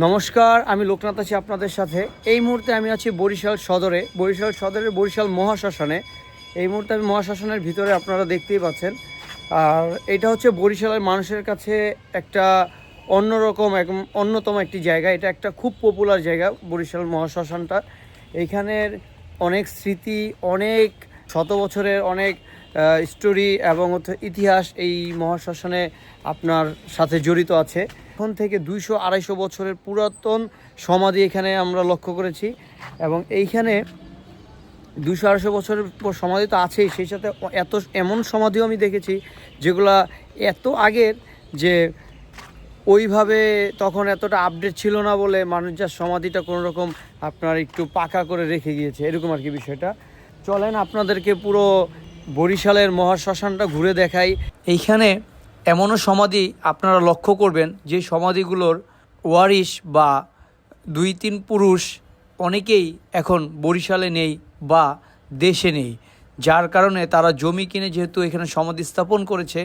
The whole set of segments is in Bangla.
নমস্কার, আমি লোকনাথ আছি আপনাদের সাথে। এই মুহূর্তে আমি আছি বরিশাল সদরে। বরিশাল সদরের বরিশাল মহাশ্মশানে। এই মুহূর্তে আমি মহাশ্মশানের ভিতরে আপনারা দেখতেই পাচ্ছেন। আর এটা হচ্ছে বরিশালের মানুষের কাছে একটা অন্যরকম এক, অন্যতম একটি জায়গা। এটা একটা খুব পপুলার জায়গা বরিশাল মহাশ্মশানটা। এইখানের অনেক স্মৃতি, অনেক শত বছরের অনেক স্টোরি এবং ইতিহাস এই মহাশ্মশানে আপনার সাথে জড়িত আছে। এখন থেকে দুইশো আড়াইশো বছরের পুরাতন সমাধি এখানে আমরা লক্ষ্য করেছি। এবং এইখানে দুশো আড়াইশো বছরের পর সমাধি তো আছেই, সেই সাথে এত এমন সমাধিও আমি দেখেছি যেগুলা এত আগের যে ওইভাবে তখন এতটা আপডেট ছিল না বলে মানুষ যার সমাধিটা কোনো রকম আপনার একটু পাকা করে রেখে গিয়েছে, এরকম আর কি বিষয়টা। চলেন আপনাদেরকে পুরো বরিশালের মহাশ্মশানটা ঘুরে দেখাই। এইখানে এমনও সমাধি আপনারা লক্ষ্য করবেন যে সমাধিগুলোর ওয়ারিশ বা দুই তিন পুরুষ অনেকেই এখন বরিশালে নেই বা দেশে নেই। যার কারণে তারা জমি কিনে যেহেতু এখানে সমাধি স্থাপন করেছে,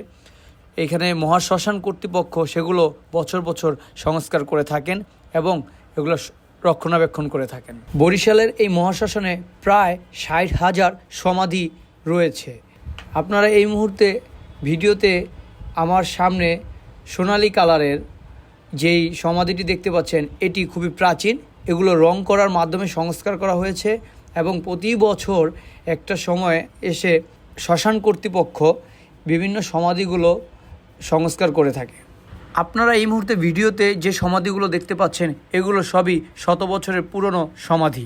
এখানে মহাশ্মশান কর্তৃপক্ষ সেগুলো বছর বছর সংস্কার করে থাকেন এবং এগুলো রক্ষণাবেক্ষণ করে থাকেন। বরিশালের এই মহাশ্মশানে প্রায় ষাট হাজার সমাধি রয়েছে। আপনারা এই মুহূর্তে ভিডিওতে আমার সামনে সোনালি কালারের যেই সমাধিটি দেখতে পাচ্ছেন, এটি খুবই প্রাচীন। এগুলো রং করার মাধ্যমে সংস্কার করা হয়েছে এবং প্রতি বছর একটা সময় এসে শ্মশান কর্তৃপক্ষ বিভিন্ন সমাধিগুলো সংস্কার করে থাকে। আপনারা এই মুহূর্তে ভিডিওতে যে সমাধিগুলো দেখতে পাচ্ছেন, এগুলো সবই শত বছরের পুরনো সমাধি।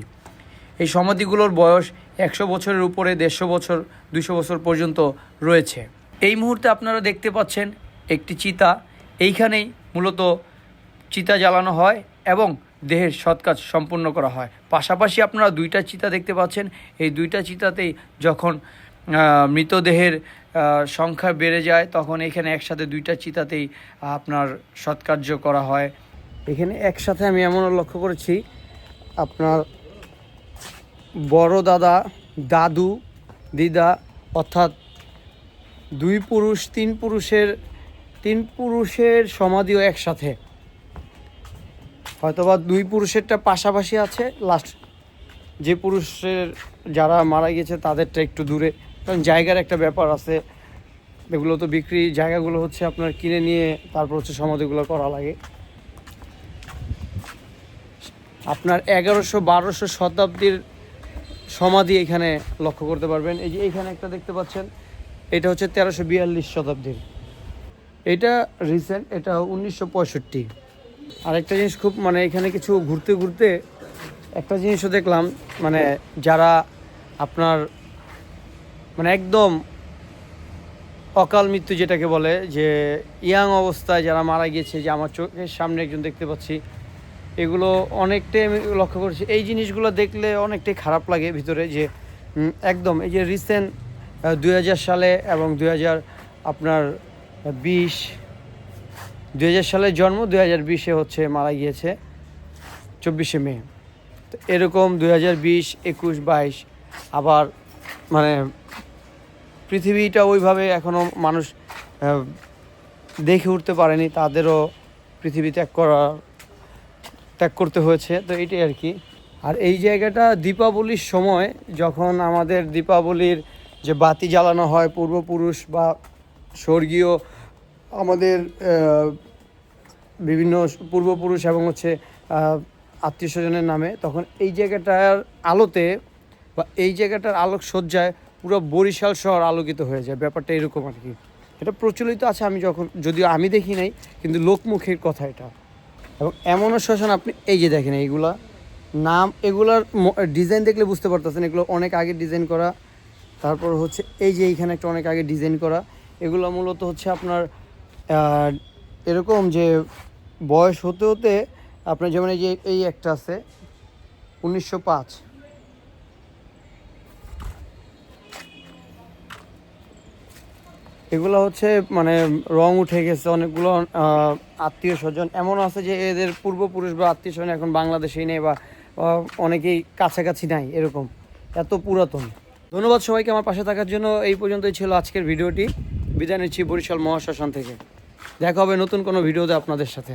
এই সমাধিগুলোর বয়স একশো বছরের উপরে দেড়শো বছর দুশো বছর পর্যন্ত রয়েছে। এই মুহূর্তে আপনারা দেখতে পাচ্ছেন একটি চিতা। এইখানেই মূলত চিতা জ্বালানো হয় এবং দেহের সৎ কাজ সম্পূর্ণ করা হয়। পাশাপাশি আপনারা দুইটা চিতা দেখতে পাচ্ছেন। এই দুইটা চিতাতেই যখন মৃতদেহের সংখ্যা বেড়ে যায়, তখন এখানে একসাথে দুইটা চিতাতেই আপনার সৎকার্য করা হয়। এখানে একসাথে আমি এমনও লক্ষ্য করেছি, আপনার বড় দাদা, দাদু, দিদা, অর্থাৎ দুই পুরুষ, তিন পুরুষের তিন পুরুষের সমাধিও একসাথে। হয়তোবা দুই পুরুষেরটা পাশাপাশি আছে লাস্ট যে পুরুষের যারা মারা গেছে তাদেরটা একটু দূরে। কারণ জায়গার একটা ব্যাপার আছে, এগুলো তো বিক্রি, জায়গাগুলো হচ্ছে আপনার কিনে নিয়ে তারপর হচ্ছে সমাধিগুলো করা লাগে। আপনার এগারোশো বারোশো শতাব্দীর সমাধি এখানে লক্ষ্য করতে পারবেন। এই যে এইখানে একটা দেখতে পাচ্ছেন এটা হচ্ছে তেরোশো বিয়াল্লিশ শতাব্দীর। এটা রিসেন্ট এটা উনিশশো পঁয়ষট্টি। আর একটা জিনিস খুব মানে এখানে কিছু ঘুরতে ঘুরতে একটা জিনিসও দেখলাম মানে যারা আপনার মানে একদম অকাল মৃত্যু যেটাকে বলে, যে ইয়াং অবস্থায় যারা মারা গিয়েছে, যে আমার চোখের সামনে একজন দেখতে পাচ্ছি, এগুলো অনেকটাই আমি লক্ষ্য করছি। এই জিনিসগুলো দেখলে অনেকটাই খারাপ লাগে ভিতরে, যে একদম, এই যে রিসেন্ট দু হাজার সালে এবং দু হাজার আপনার বিশ, দুই সালে জন্ম, দুই হাজার বিশে হচ্ছে মারা গিয়েছে চব্বিশে মে। তো এরকম দুই হাজার বিশ, একুশ, বাইশ আবার মানে পৃথিবীটা ওইভাবে এখনও মানুষ দেখে উঠতে পারেনি, তাদেরও পৃথিবী ত্যাগ করা ত্যাগ করতে হয়েছে। তো এটাই আর কি। আর এই জায়গাটা দীপাবলির সময় যখন আমাদের দীপাবলির যে বাতি জ্বালানো হয় পূর্বপুরুষ বা স্বর্গীয় আমাদের বিভিন্ন পূর্বপুরুষ এবং হচ্ছে আত্মীয় স্বজনের নামে, তখন এই জায়গাটার আলোতে বা এই জায়গাটার আলোক সজ্জায় পুরো বরিশাল শহর আলোকিত হয়ে যায়। ব্যাপারটা এরকম আর কি। এটা প্রচলিত আছে আমি যখন, যদিও আমি দেখি নাই, কিন্তু লোকমুখের কথা এটা। এবং এমনও শ্মশান আপনি, এই যে দেখেন এইগুলা, নাম, এগুলার ডিজাইন দেখলে বুঝতে পারতেছেন, এগুলো অনেক আগে ডিজাইন করা তারপর হচ্ছে এই যে এইখানে একটা অনেক আগে ডিজাইন করা, এগুলো মূলত হচ্ছে আপনার এরকম যে বয়স হতে হতে আপনার যেমন এই যে এই একটা আছে, উনিশশো পাঁচ। এগুলো হচ্ছে মানে রং উঠে গেছে, অনেকগুলো আত্মীয় স্বজন। এমন আছে যে এদের পূর্বপুরুষ বা আত্মীয় স্বজন এখন বাংলাদেশেই নেই বা অনেকেই কাছাকাছি নাই এরকম, এত পুরাতন। ধন্যবাদ সবাইকে আমার পাশে থাকার জন্য। এই পর্যন্তই ছিল আজকের ভিডিওটি। বিদায় নিচ্ছি বরিশাল মহাশাসন থেকে। দেখা হবে নতুন কোনো ভিডিওতে আপনাদের সাথে।